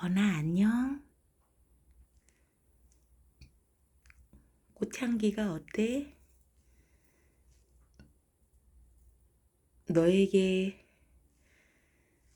건아 안녕? 꽃향기가 어때? 너에게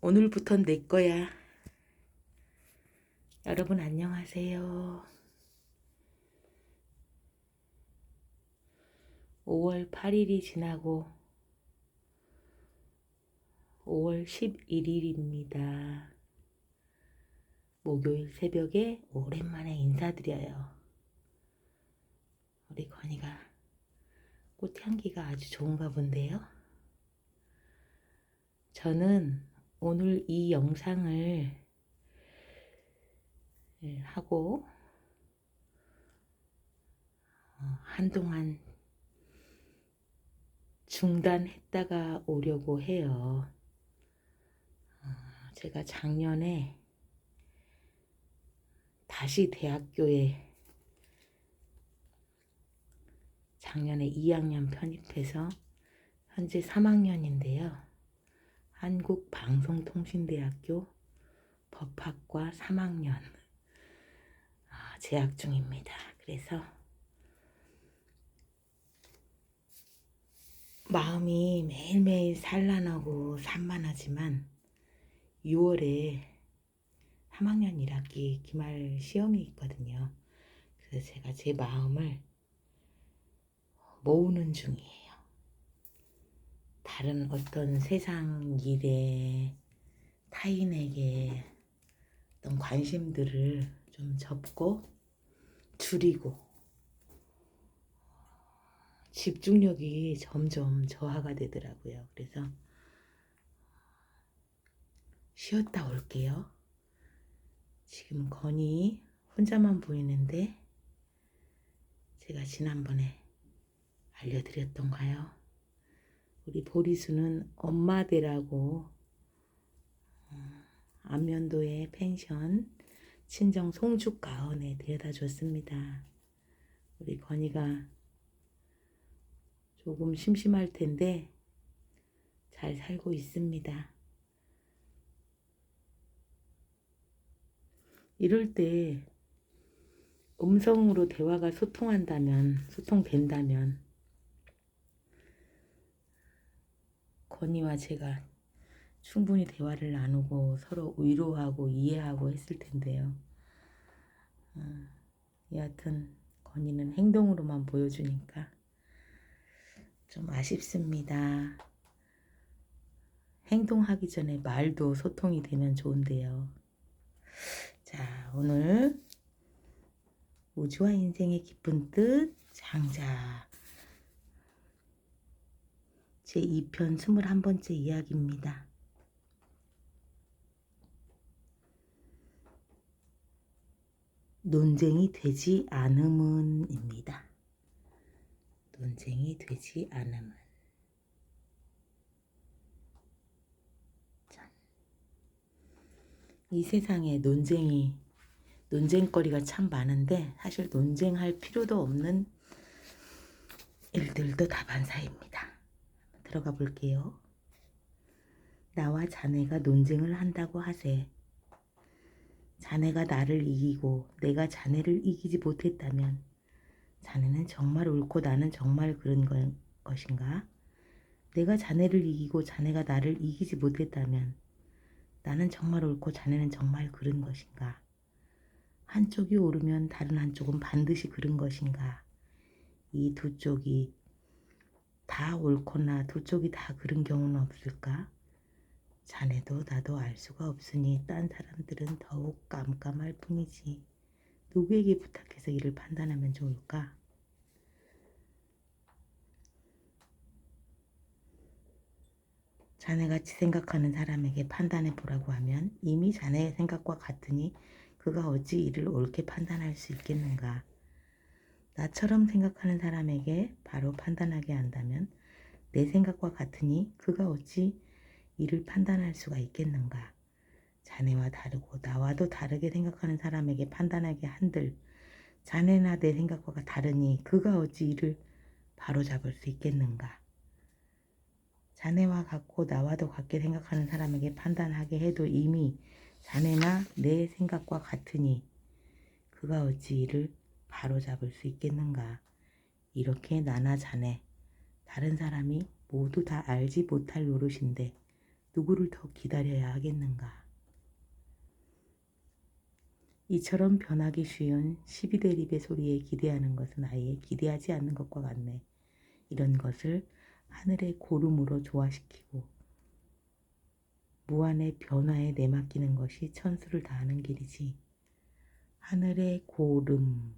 오늘부턴 내 거야. 여러분 안녕하세요. 5월 8일이 지나고 5월 11일입니다. 목요일 새벽에 오랜만에 인사드려요. 우리 건이가 꽃향기가 아주 좋은가 본데요. 저는 오늘 이 영상을 예, 하고 어, 한동안 중단했다가 오려고 해요. 어, 제가 작년에 다시 대학교에 작년에 2학년 편입해서 현재 3학년인데요. 한국방송통신대학교 법학과 3학년 아, 재학 중입니다. 그래서 마음이 매일매일 산란하고 산만하지만 6월에 3학년 1학기 기말 시험이 있거든요. 그래서 제가 제 마음을 모으는 중이에요. 다른 어떤 세상 일에 타인에게 어떤 관심들을 좀 접고 줄이고 집중력이 점점 저하가 되더라고요. 그래서 쉬었다 올게요. 지금 건이 혼자만 보이는데 제가 지난번에 알려드렸던가요? 우리 보리수는 엄마대라고 어, 안면도의 펜션 친정 송죽 가은에 데려다 줬습니다. 우리 건이가 조금 심심할 텐데 잘 살고 있습니다. 이럴 때 음성으로 대화가 소통한다면, 소통된다면, 건이와 제가 충분히 대화를 나누고 서로 위로하고 이해하고 했을 텐데요. 어, 여하튼 건이는 행동으로만 보여주니까 좀 아쉽습니다. 행동하기 전에 말도 소통이 되면 좋은데요. 자, 오늘 우주와 인생의 깊은 뜻 장자 제 2편 21번째 이야기입니다. 논쟁이 되지 않음은입니다. 논쟁이 되지 않음은 짠. 이 세상에 논쟁이 논쟁거리가 참 많은데 사실 논쟁할 필요도 없는 일들도 다반사입니다. 들어가 볼게요. 나와 자네가 논쟁을 한다고 하세. 자네가 나를 이기고 내가 자네를 이기지 못했다면 자네는 정말 옳고 나는 정말 그런 거, 것인가? 내가 자네를 이기고 자네가 나를 이기지 못했다면 나는 정말 옳고 자네는 정말 그런 것인가? 한쪽이 옳으면 다른 한쪽은 반드시 그런 것인가? 이 두 쪽이 다 옳거나 두 쪽이 다 그런 경우는 없을까? 자네도 나도 알 수가 없으니 딴 사람들은 더욱 깜깜할 뿐이지. 누구에게 부탁해서 이를 판단하면 좋을까? 자네같이 생각하는 사람에게 판단해 보라고 하면 이미 자네의 생각과 같으니 그가 어찌 이를 옳게 판단할 수 있겠는가? 나처럼 생각하는 사람에게 바로 판단하게 한다면 내 생각과 같으니 그가 어찌 이를 판단할 수가 있겠는가? 자네와 다르고 나와도 다르게 생각하는 사람에게 판단하게 한들 자네나 내 생각과 다르니 그가 어찌 이를 바로잡을 수 있겠는가? 자네와 같고 나와도 같게 생각하는 사람에게 판단하게 해도 이미 자네나 내 생각과 같으니 그가 어찌 이를 바로잡을 수 있겠는가. 이렇게 나나 자네 다른 사람이 모두 다 알지 못할 노릇인데 누구를 더 기다려야 하겠는가. 이처럼 변하기 쉬운 12대립의 소리에 기대하는 것은 아예 기대하지 않는 것과 같네. 이런 것을 하늘의 고름으로 조화시키고 무한의 변화에 내맡기는 것이 천수를 다하는 길이지. 하늘의 고름.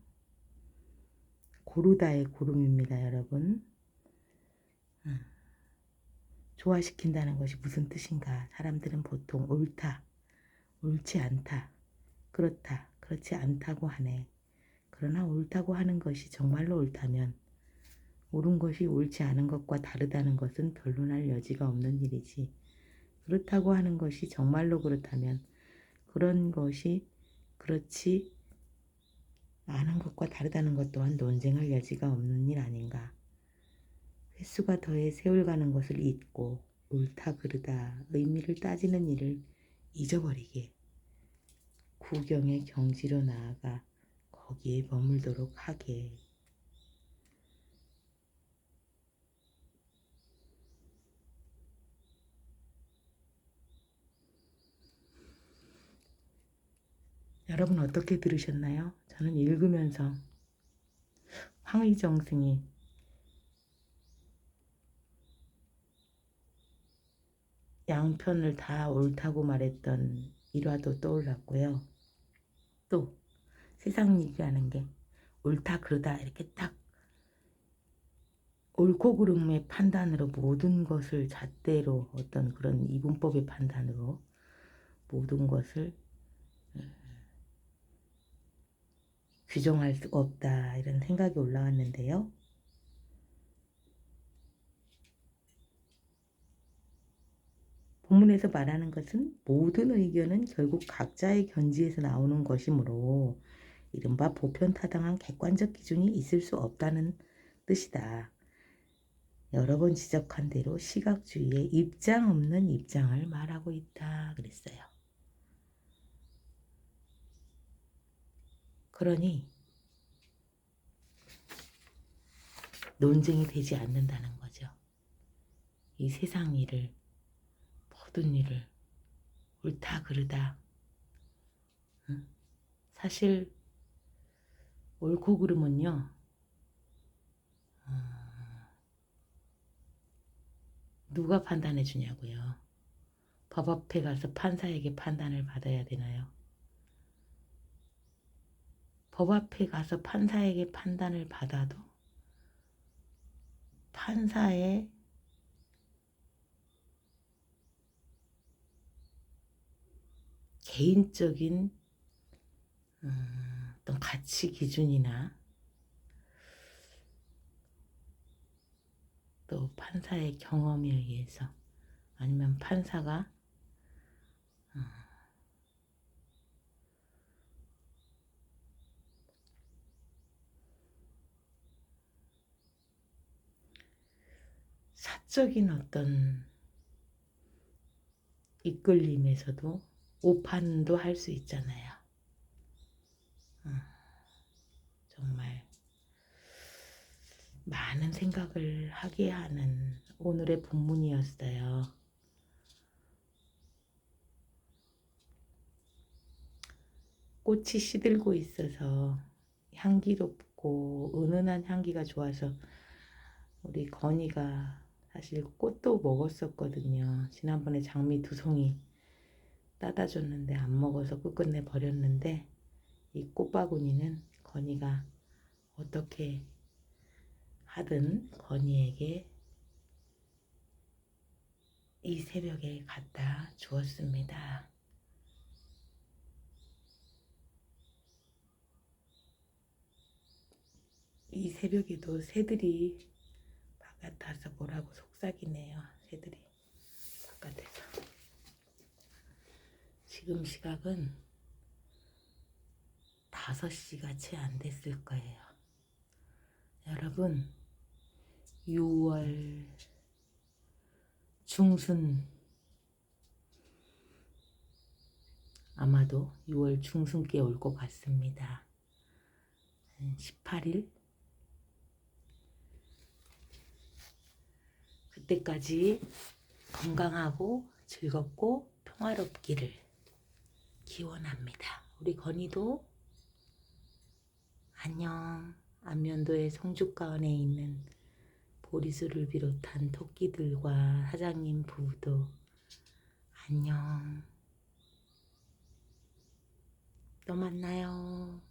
고르다의 고름입니다, 여러분. 음. 조화시킨다는 것이 무슨 뜻인가? 사람들은 보통 옳다, 옳지 않다, 그렇다, 그렇지 않다고 하네. 그러나 옳다고 하는 것이 정말로 옳다면 옳은 것이 옳지 않은 것과 다르다는 것은 변론할 여지가 없는 일이지. 그렇다고 하는 것이 정말로 그렇다면 그런 것이 그렇지 않은 것과 다르다는 것 또한 논쟁할 여지가 없는 일 아닌가. 횟수가 더해 세월 가는 것을 잊고 옳다 그르다 의미를 따지는 일을 잊어버리게 구경의 경지로 나아가 거기에 머물도록 하게. 여러분 어떻게 들으셨나요? 저는 읽으면서 황의정 승이 양편을 다 옳다고 말했던 일화도 떠올랐고요. 또 세상 얘기하는 게 옳다 그르다 이렇게 딱 옳고 그름의 판단으로 모든 것을 잣대로 어떤 그런 이분법의 판단으로 모든 것을 규정할 수 없다 이런 생각이 올라왔는데요. 본문에서 말하는 것은 모든 의견은 결국 각자의 견지에서 나오는 것이므로 이른바 보편타당한 객관적 기준이 있을 수 없다는 뜻이다. 여러 번 지적한 대로 시각주의의 입장 없는 입장을 말하고 있다 그랬어요. 그러니 논쟁이 되지 않는다는 거죠. 이 세상 일을 모든 일을 옳다 그르다 응? 사실 옳고 그름은요 어, 누가 판단해 주냐고요 법 앞에 가서 판사에게 판단을 받아야 되나요? 법 앞에 가서 판사에게 판단을 받아도 판사의 개인적인 음, 어떤 가치 기준이나 또 판사의 경험에 의해서 아니면 판사가 음, 사적인 어떤 이끌림에서도 오판도 할 수 있잖아요. 음, 정말 많은 생각을 하게 하는 오늘의 본문이었어요. 꽃이 시들고 있어서 향기롭고 은은한 향기가 좋아서 우리 건이가 사실 꽃도 먹었었거든요. 지난번에 장미 두 송이 따다 줬는데 안 먹어서 끝끝내 버렸는데 이 꽃바구니는 건이가 어떻게 하든 건이에게 이 새벽에 갖다 주었습니다. 이 새벽에도 새들이 바깥에서 뭐라고 속삭이네요. 새들이 바깥에서. 지금 시각은 5시가 채 안 됐을 거예요. 여러분, 6월 중순 아마도 6월 중순께 올 것 같습니다. 18일 그때까지 건강하고 즐겁고 평화롭기를 기원합니다. 우리 건이도 안녕. 안면도의 성주가원에 있는 보리수를 비롯한 토끼들과 사장님 부부도 안녕. 또 만나요.